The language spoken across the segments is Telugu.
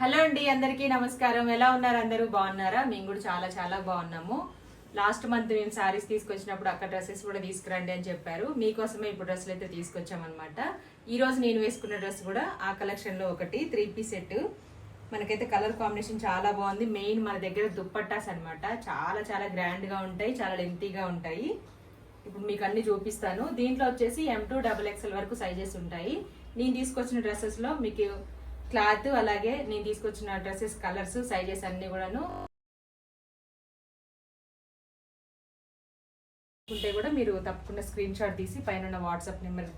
హలో అండి అందరికీ నమస్కారం. ఎలా ఉన్నారు అందరూ? బాగున్నారా? మేము కూడా చాలా చాలా బాగున్నాము. లాస్ట్ మంత్ మేము శారీస్ తీసుకొచ్చినప్పుడు అక్కడ డ్రెస్సెస్ కూడా తీసుకురండి అని చెప్పారు. మీకోసమే ఇప్పుడు డ్రెస్సులు అయితే తీసుకొచ్చామన్నమాట. ఈరోజు నేను వేసుకున్న డ్రెస్ కూడా ఆ కలెక్షన్లో ఒకటి త్రీ పీస్ సెట్ మనకైతే కలర్ కాంబినేషన్ చాలా బాగుంది. మెయిన్ మన దగ్గర దుప్పట్టాస్ అనమాట చాలా చాలా గ్రాండ్గా ఉంటాయి చాలా లెంతీగా ఉంటాయి. ఇప్పుడు మీకు అన్ని చూపిస్తాను. దీంట్లో వచ్చేసి ఎం టూ డబుల్ ఎక్స్ఎల్ వరకు సైజెస్ ఉంటాయి. నేను తీసుకొచ్చిన డ్రెస్సెస్లో మీకు క్లాత్ అలాగే నేను తీసుకొచ్చిన డ్రెస్సెస్ కలర్స్ సైజెస్ అన్ని కూడాను ఉంటే కూడా మీరు తప్పకుండా స్క్రీన్ షాట్ తీసి పైన వాట్సాప్ నెంబర్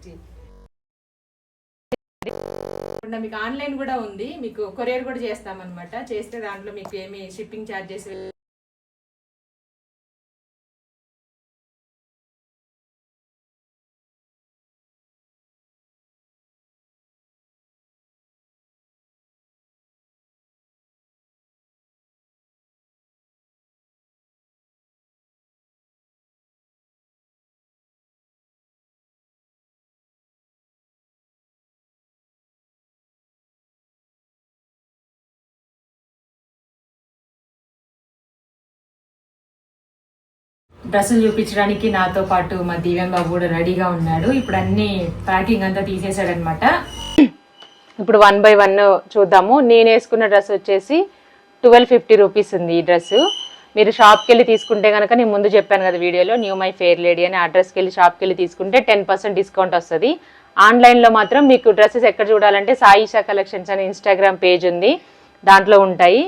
మీకు ఆన్లైన్ కూడా ఉంది. మీకు కొరియర్ కూడా చేస్తామన్నమాట. చేస్తే దాంట్లో మీకు ఏమి షిప్పింగ్ ఛార్జెస్ డ్రెస్సులు చూపించడానికి నాతో పాటు మా దివ్యం బాబు కూడా రెడీగా ఉన్నాడు. ఇప్పుడు అన్ని ప్యాకింగ్ అంతా తీసేసాడు అనమాట ఇప్పుడు వన్ బై వన్ చూద్దాము. నేను వేసుకున్న డ్రెస్ వచ్చేసి ట్వెల్వ్ ఫిఫ్టీ రూపీస్ ఉంది ఈ డ్రెస్. మీరు షాప్కి వెళ్ళి తీసుకుంటే కనుక నేను ముందు చెప్పాను కదా వీడియోలో న్యూ మై ఫేర్ లేడీ అని. అడ్రస్కి వెళ్ళి షాప్కి వెళ్ళి తీసుకుంటే టెన్ పర్సెంట్ డిస్కౌంట్ వస్తుంది. ఆన్లైన్లో మాత్రం మీకు డ్రెస్సెస్ ఎక్కడ చూడాలంటే సాయిషా కలెక్షన్స్ అని ఇన్స్టాగ్రామ్ పేజ్ ఉంది. దాంట్లో ఉంటాయి.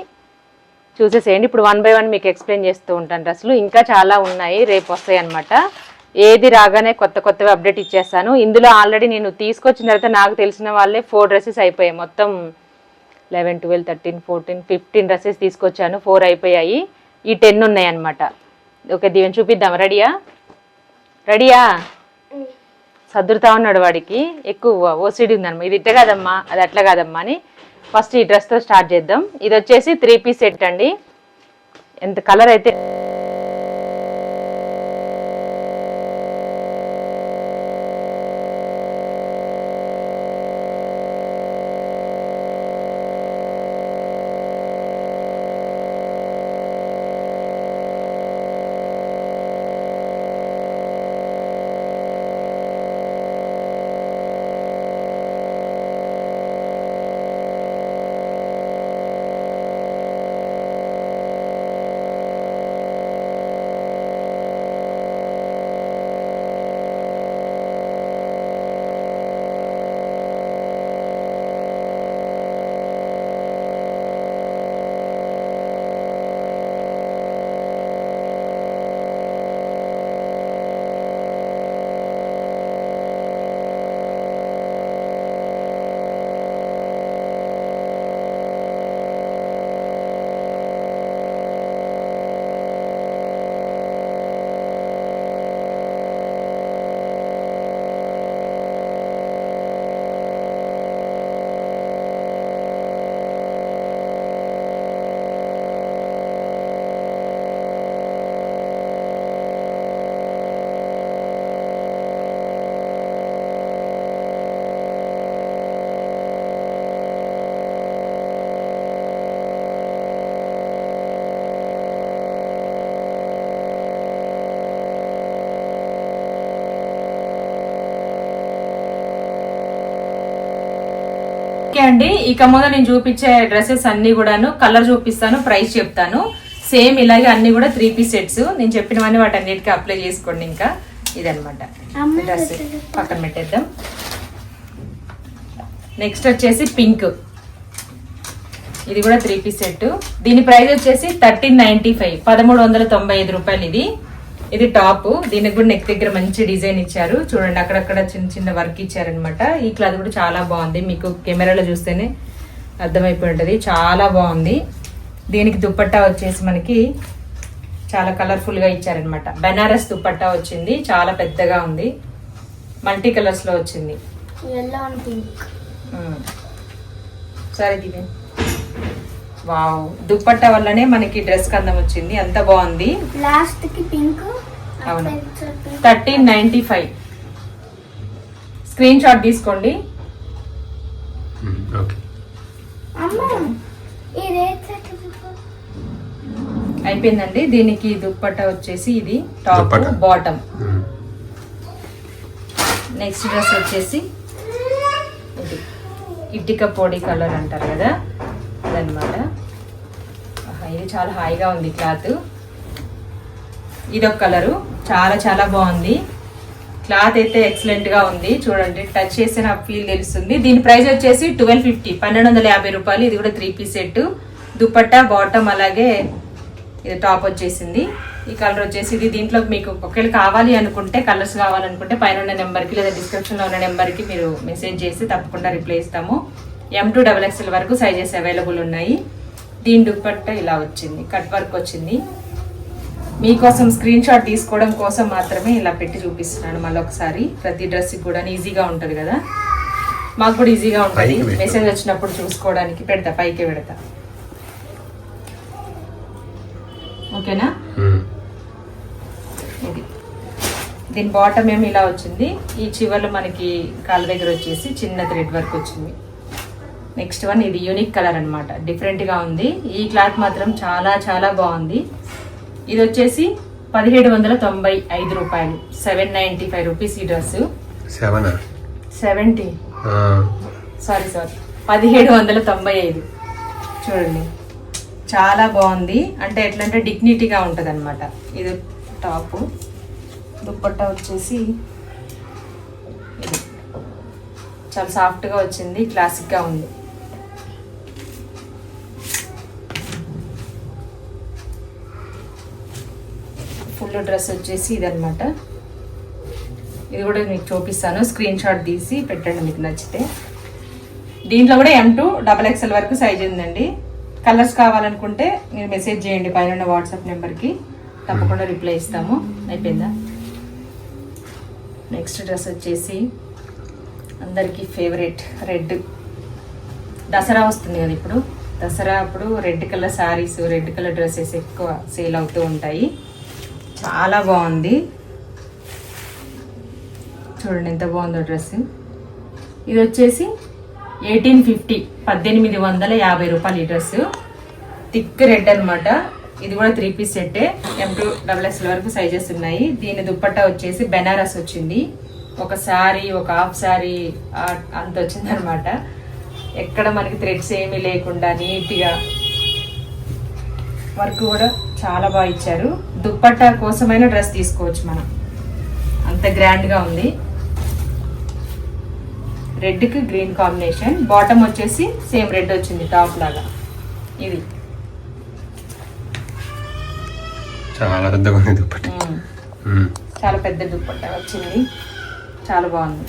చూసేసేయండి. ఇప్పుడు వన్ బై వన్ మీకు ఎక్స్ప్లెయిన్ చేస్తూ ఉంటాను. డ్రెస్సులు ఇంకా చాలా ఉన్నాయి. రేపు వస్తాయి అనమాట ఏది రాగానే కొత్త కొత్తవి అప్డేట్ ఇచ్చేస్తాను. ఇందులో ఆల్రెడీ నేను తీసుకొచ్చిన తర్వాత నాకు తెలిసిన వాళ్ళే ఫోర్ డ్రెస్సెస్ అయిపోయాయి. మొత్తం eleven twelve thirteen fourteen fifteen dresses తీసుకొచ్చాను. ఫోర్ అయిపోయాయి. ఈ టెన్ ఉన్నాయి అనమాట ఓకే దీవెన్ చూపిద్దాం. రెడీయా రెడీయా సదురుతా ఉన్నాడు వాడికి. ఎక్కువ ఓసిడి ఉందన్నమా? ఇది ఇట్ట కాదమ్మా. అది అట్లా కాదమ్మా అని. ఫస్ట్ ఈ డ్రెస్తో స్టార్ట్ చేద్దాం. ఇది వచ్చేసి త్రీ పీస్ సెట్ అండి. ఎంత కలర్ అయితే ఓకే అండి. ఇక ముందు నేను చూపించే డ్రెస్సెస్ అన్ని కూడాను కలర్ చూపిస్తాను ప్రైస్ చెప్తాను. సేమ్ ఇలాగే అన్ని కూడా త్రీ పీస్ సెట్స్. నేను చెప్పినవన్నీ వాటి అన్నిటికీ అప్లై చేసుకోండి ఇంకా. ఇదనమాట డ్రెస్ పక్కన పెట్టేద్దాం. నెక్స్ట్ వచ్చేసి పింక్. ఇది కూడా త్రీ పీస్ సెట్ దీని ప్రైస్ వచ్చేసి థర్టీన్ నైన్టీ ఫైవ్. పదమూడు వందల తొంభై ఐదు రూపాయలు ఇది. ఇది టాప్. దీనికి కూడా నెక్ దగ్గర మంచి డిజైన్ ఇచ్చారు. చూడండి అక్కడక్కడ చిన్న చిన్న వర్క్ ఇచ్చారనమాట ఈ క్లాత్ కూడా చాలా బాగుంది. మీకు కెమెరాలో చూస్తేనే అర్థమైపోయి ఉంటుంది. చాలా బాగుంది. దీనికి దుప్పట్టా వచ్చేసి మనకి చాలా కలర్ఫుల్గా ఇచ్చారనమాట బెనారస్ దుప్పట్టా వచ్చింది. చాలా పెద్దగా ఉంది. మల్టీ కలర్స్లో వచ్చింది. సరే దివ్య. వావ్. దుప్పట్ట వల్లనే మనకి డ్రెస్ కందం వచ్చింది. ఎంత బాగుంది. లాస్ట్కి పింక్ అవును. Thirteen ninety five. Screen shot తీసుకోండి. అయిపోయిందండి. దీనికి దుప్పట్ట వచ్చేసి ఇది టాప్ బాటమ్. నెక్స్ట్ డ్రెస్ వచ్చేసి ఇది. ఇటిక పొడి కలర్ అంటారు కదా. అదనమాట ఇది చాలా హాయిగా ఉంది క్లాత్. ఇదొక కలరు. చాలా చాలా బాగుంది. క్లాత్ అయితే ఎక్సలెంట్గా ఉంది. చూడండి టచ్ చేస్తే నాకు ఫీల్ తెలుస్తుంది. దీని ప్రైస్ వచ్చేసి ట్వెల్వ్ ఫిఫ్టీ పన్నెండు వందల యాభై రూపాయలు. ఇది కూడా three piece set dupatta bottom అలాగే ఇది టాప్ వచ్చేసింది. ఈ కలర్ వచ్చేసి ఇది దీంట్లో మీకు ఒకవేళ కావాలి అనుకుంటే కలర్స్ కావాలనుకుంటే పైన ఉన్న నెంబర్కి లేదా డిస్క్రిప్షన్లో ఉన్న నెంబర్కి మీరు మెసేజ్ చేసి తప్పకుండా రిప్లై ఇస్తాము. ఎం టూ డబల్ ఎక్స్ఎల్ వరకు సైజెస్ అవైలబుల్ ఉన్నాయి. దీని దుపట్టా ఇలా వచ్చింది కట్ వర్క్ వచ్చింది. మీకోసం స్క్రీన్ షాట్ తీసుకోవడం కోసం మాత్రమే ఇలా పెట్టి చూపిస్తున్నాను మళ్ళీ ఒకసారి. ప్రతి డ్రెస్ కూడా ఈజీగా ఉంటుంది కదా. మాకు కూడా ఈజీగా ఉంటుంది. మెసేజ్ వచ్చినప్పుడు చూసుకోవడానికి పెడతా పైకి పెడతా. ఓకేనా. ఇది దీని బాటమ్ ఏమి ఇలా వచ్చింది. ఈ చివర్లో మనకి కాళ్ళ దగ్గర వచ్చేసి చిన్న థ్రెడ్ వర్క్ వచ్చింది. నెక్స్ట్ వన్ ఇది యూనిక్ కలర్ అనమాట డిఫరెంట్గా ఉంది. ఈ క్లాత్ మాత్రం చాలా చాలా బాగుంది. ఇది వచ్చేసి పదిహేడు వందల తొంభై ఐదు రూపాయలు. సెవెన్ నైంటీ ఫైవ్ రూపీస్ ఈ డ్రెస్ సెవెంటీ. సారీ సారీ పదిహేడు వందల తొంభై ఐదు. చూడండి. చాలా బాగుంది. అంటే ఎట్లా అంటే డిగ్నిటీగా ఉంటుంది అనమాట ఇది టాపు. దుప్పట్టా వచ్చేసి చాలా సాఫ్ట్గా వచ్చింది. క్లాసిక్గా ఉంది. ఫుల్ డ్రెస్ వచ్చేసి ఇదనమాట ఇది కూడా మీకు చూపిస్తాను. స్క్రీన్ షాట్ తీసి పెట్టండి మీకు నచ్చితే. దీంట్లో కూడా ఎం టూ డబల్ ఎక్స్ఎల్ వరకు సైజ్ ఉందండి. కలర్స్ కావాలనుకుంటే మీరు మెసేజ్ చేయండి పైన ఉన్న వాట్సాప్ నెంబర్కి. తప్పకుండా రిప్లై ఇస్తాము. అయిపోయిందా? నెక్స్ట్ డ్రెస్ వచ్చేసి అందరికీ ఫేవరెట్ రెడ్ దసరా వస్తుంది కదా ఇప్పుడు. దసరా అప్పుడు red colour saris red colour dresses ఎక్కువ సేల్ అవుతూ ఉంటాయి. చాలా బాగుంది. చూడండి ఎంత బాగుందో డ్రెస్ ఇది వచ్చేసి ఎయిటీన్ ఫిఫ్టీ పద్దెనిమిది వందల యాభై రూపాయలు ఈ డ్రెస్ థిక్ రెడ్ అనమాట ఇది కూడా త్రీ పీస్ సెట్టే. ఎం టూ డబల్ ఎస్ వరకు సైజెస్ ఉన్నాయి. దీని దుప్పట్టా వచ్చేసి బెనారస్ వచ్చింది. ఒక శారీ ఒక హాఫ్ శారీ అంత వచ్చిందనమాట ఎక్కడ మనకి థ్రెడ్స్ ఏమీ లేకుండా నీట్గా వర్క్ కూడా చాలా బాగా ఇచ్చారు. దుప్పట్టా కోసమైన డ్రెస్ తీసుకోవచ్చు మనం. అంత గ్రాండ్గా ఉంది. రెడ్కి గ్రీన్ కాంబినేషన్ బాటమ్ వచ్చేసి సేమ్ రెడ్ వచ్చింది టాప్ లాగా. ఇది. చాలా పెద్దగా ఉంది దుప్పటి. ఉమ్. ఉమ్. చాలా పెద్ద దుప్పట్టా వచ్చింది. చాలా బాగుంది.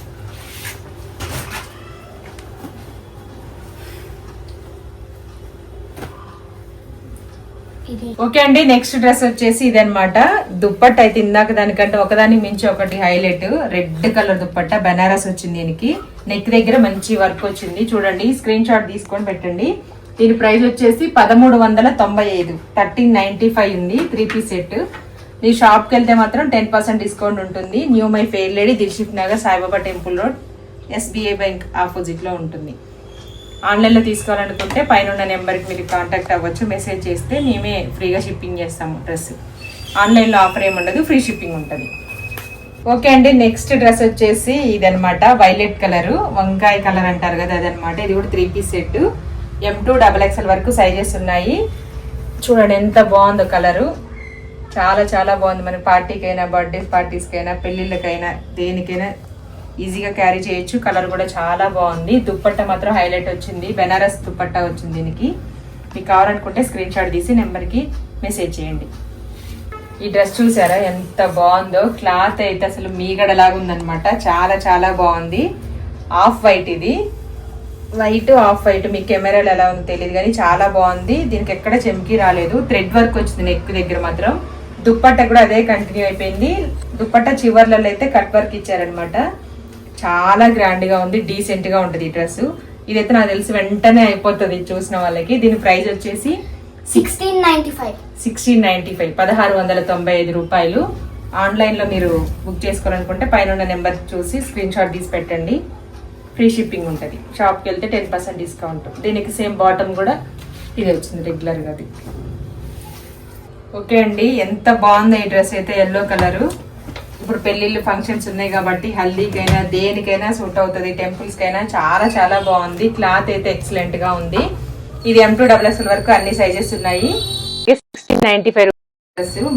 ఓకే అండి నెక్స్ట్ డ్రెస్ వచ్చేసి ఇదనమాట దుప్పట్ట అయితే ఇందాక దానికంటే ఒకదాని మించి ఒకటి highlight. Red colour dupatta Banaras వచ్చింది దీనికి. నెక్ దగ్గర మంచి వర్క్ వచ్చింది. చూడండి స్క్రీన్ షాట్ తీసుకొని పెట్టండి. దీని ప్రైస్ వచ్చేసి పదమూడు వందల తొంభై ఐదు. థర్టీన్ నైన్టీ ఫైవ్ ఉంది త్రీ పీస్ సెట్. మీ షాప్కి వెళ్తే మాత్రం టెన్ పర్సెంట్ డిస్కౌంట్ ఉంటుంది. New my fair lady Dilsukhnagar Saibaba temple road SBI bank ఆపోజిట్లో ఉంటుంది. ఆన్లైన్లో తీసుకోవాలనుకుంటే పైన ఉన్న నెంబర్కి మీరు కాంటాక్ట్ అవ్వచ్చు మెసేజ్ చేస్తే మేమే ఫ్రీగా షిప్పింగ్ చేస్తాము డ్రెస్. ఆన్లైన్లో ఆఫర్ ఏమి ఉండదు ఫ్రీ షిప్పింగ్ ఉంటుంది. ఓకే అండి నెక్స్ట్ డ్రెస్ వచ్చేసి ఇదనమాట వైలెట్ కలర్ వంకాయ కలర్ అంటారు కదా అదనమాట ఇది కూడా three piece set. M two double XL వరకు సైజెస్ ఉన్నాయి. చూడండి ఎంత బాగుందో కలరు. చాలా చాలా బాగుంది. మన పార్టీకైనా బర్త్డే పార్టీస్కైనా పెళ్ళిళ్ళకైనా దేనికైనా ఈజీగా క్యారీ చేయొచ్చు. కలర్ కూడా చాలా బాగుంది. దుప్పట్ట మాత్రం హైలైట్ వచ్చింది. బెనారస్ దుప్పట్ట వచ్చింది దీనికి. మీకు కావాలనుకుంటే స్క్రీన్ షాట్ తీసి నెంబర్కి మెసేజ్ చేయండి. ఈ డ్రెస్ చూసారా? ఎంత బాగుందో. క్లాత్ అయితే అసలు మీగడలాగా ఉందనమాట చాలా చాలా బాగుంది. ఆఫ్ వైట్ ఇది. White off white. మీ కెమెరాలో ఎలా ఉందో తెలియదు కానీ చాలా బాగుంది. దీనికి ఎక్కడ చెమ్కి రాలేదు. థ్రెడ్ వర్క్ వచ్చింది నెక్ దగ్గర మాత్రం. దుప్పట్ట కూడా అదే కంటిన్యూ అయిపోయింది. దుప్పట్ట చివర్లలో అయితే కట్ వర్క్ ఇచ్చారనమాట చాలా గ్రాండ్గా ఉంది డీసెంట్గా ఉంటుంది ఈ డ్రెస్ ఇదైతే నాకు తెలిసి వెంటనే అయిపోతుంది చూసిన వాళ్ళకి. దీని ప్రైస్ వచ్చేసి sixteen ninety five sixteen ninety five పదహారు వందల తొంభై ఐదు రూపాయలు. ఆన్లైన్లో మీరు బుక్ చేసుకోవాలనుకుంటే పైన ఉన్న నెంబర్ చూసి స్క్రీన్ షాట్ తీసి పెట్టండి. ఫ్రీ షిప్పింగ్ ఉంటుంది. షాప్కి వెళ్తే టెన్ పర్సెంట్ డిస్కౌంట్ దీనికి సేమ్ బాటమ్ కూడా ఇది వచ్చింది రెగ్యులర్గా అది ఓకే అండి ఎంత బాగుంది ఈ డ్రెస్ అయితే ఎల్లో కలర్ ఇప్పుడు పెళ్ళిళ్ళు ఫంక్షన్స్ ఉన్నాయి కాబట్టి హల్దీకైనా దేనికైనా సూట్ అవుతుంది టెంపుల్స్ కైనా చాలా చాలా బాగుంది. క్లాత్ అయితే ఎక్సలెంట్గా ఉంది. ఇది ఎం టూ డబల్ ఎక్స్ఎల్ వరకు అన్ని సైజెస్ ఉన్నాయి. సిక్స్టీన్ నైన్టీ ఫైవ్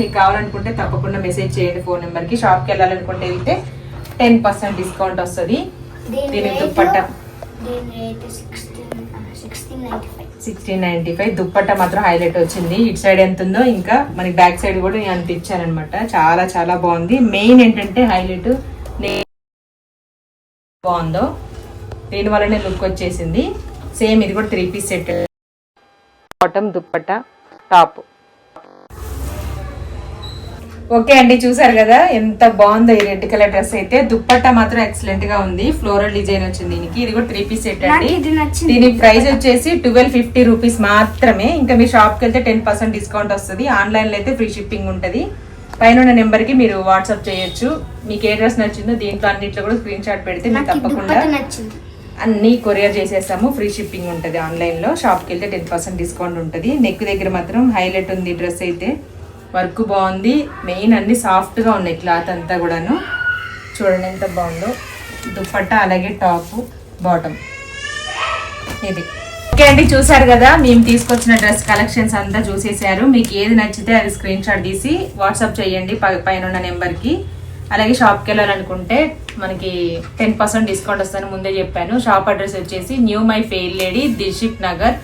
మీకు కావాలనుకుంటే తప్పకుండా మెసేజ్ చేయండి ఫోన్ నెంబర్కి. షాప్కి వెళ్ళాలనుకుంటే వెళ్తే టెన్ పర్సెంట్ డిస్కౌంట్ వస్తుంది. దీని దీని rate dupatta sixteen ninety five ninety five dupatta మాత్రం హైలైట్ వచ్చింది. ఇటు సైడ్ ఎంత ఉందో ఇంకా మనకి బ్యాక్ సైడ్ కూడా నేను అంత ఇచ్చానమాట చాలా చాలా బాగుంది. మెయిన్ ఏంటంటే హైలైట్ బాగుందో? దీని వల్లనే లుక్ వచ్చేసింది. సేమ్ ఇది కూడా three piece set bottom dupatta top okay అండి చూసారు కదా? ఎంత బాగుందో ఈ రెడ్ కలర్ డ్రెస్ అయితే. దుప్పట్ట మాత్రం ఎక్సలెంట్గా ఉంది. ఫ్లోరల్ డిజైన్ వచ్చింది దీనికి. ఇది కూడా త్రీ పీస్ సెట్ అండి. దీని ప్రైస్ వచ్చేసి ట్వెల్వ్ ఫిఫ్టీ రూపీస్ మాత్రమే. ఇంకా మీ షాప్కి వెళ్తే టెన్ పర్సెంట్ డిస్కౌంట్ వస్తుంది. ఆన్లైన్లో అయితే ఫ్రీ షిప్పింగ్ ఉంటది. పైన ఉన్న నెంబర్కి మీరు వాట్సాప్ చేయొచ్చు. మీకు ఏ డ్రెస్ నచ్చిందో దీంట్లో అన్నిట్లో కూడా స్క్రీన్ షాట్ పెడితే మీకు తప్పకుండా అన్ని కొరియర్ చేసేస్తాము. ఫ్రీ షిప్పింగ్ ఉంటుంది ఆన్లైన్లో. షాప్కి వెళ్తే టెన్ పర్సెంట్ డిస్కౌంట్ ఉంటుంది. నెక్ దగ్గర మాత్రం హైలైట్ ఉంది డ్రెస్ అయితే. వర్క్ బాగుంది. మెయిన్ అన్ని సాఫ్ట్గా ఉన్నాయి క్లాత్ అంతా కూడాను. చూడండి ఎంత బాగుందో. దుప్పట్టా అలాగే టాప్ బాటమ్. ఇది. ఓకే అండి చూసారు కదా మేము తీసుకొచ్చిన డ్రెస్ కలెక్షన్స్ అంతా చూసేసారు మీకు ఏది నచ్చితే అది స్క్రీన్ షాట్ తీసి వాట్సాప్ చేయండి ప- పైన ఉన్న నెంబర్కి. అలాగే షాప్కి వెళ్ళాలనుకుంటే మనకి టెన్ పర్సెంట్ డిస్కౌంట్ వస్తుందని ముందే చెప్పాను. షాప్ అడ్రస్ వచ్చేసి new my fair lady Dilsukhnagar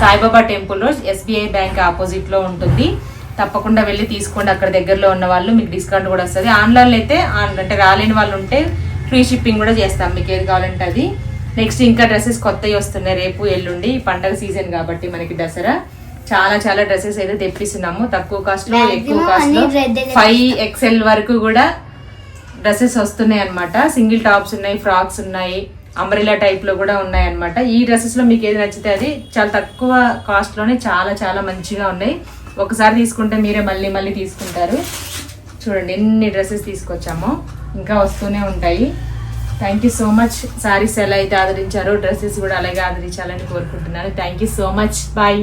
Saibaba temple road SBI bank ఆపోజిట్లో ఉంటుంది. తప్పకుండా వెళ్ళి తీసుకోండి. అక్కడ దగ్గరలో ఉన్న వాళ్ళు మీకు డిస్కౌంట్ కూడా వస్తుంది. ఆన్లైన్లో అయితే అంటే రాలేని వాళ్ళు ఉంటే ఫ్రీ షిప్పింగ్ కూడా చేస్తాం. మీకు ఏది కావాలంటే అది. నెక్స్ట్ ఇంకా డ్రెస్సెస్ కొత్తవి వస్తున్నాయి. రేపు ఎల్లుండి పండగ సీజన్ కాబట్టి మనకి దసరా. చాలా చాలా డ్రెస్సెస్ అయితే తెప్పిస్తున్నాము. తక్కువ కాస్ట్లో ఎక్కువ కాస్ట్లో ఫైవ్ ఎక్స్ఎల్ వరకు కూడా డ్రెస్సెస్ వస్తున్నాయి అన్నమాట. సింగిల్ టాప్స్ ఉన్నాయి ఫ్రాక్స్ ఉన్నాయి అంబ్రెలా టైప్లో కూడా ఉన్నాయి అన్నమాట ఈ డ్రెస్సెస్లో మీకు ఏది నచ్చితే అది చాలా తక్కువ కాస్ట్లోనే చాలా చాలా మంచిగా ఉన్నాయి. ఒకసారి తీసుకుంటే మీరే మళ్ళీ మళ్ళీ తీసుకుంటారు. చూడండి ఎన్ని డ్రెస్సెస్ తీసుకొచ్చామో. ఇంకా వస్తూనే ఉంటాయి. Thank you so much saris ఎలా అయితే ఆదరించారో డ్రెస్సెస్ కూడా అలాగే ఆదరించాలని కోరుకుంటున్నాను. Thank you so much bye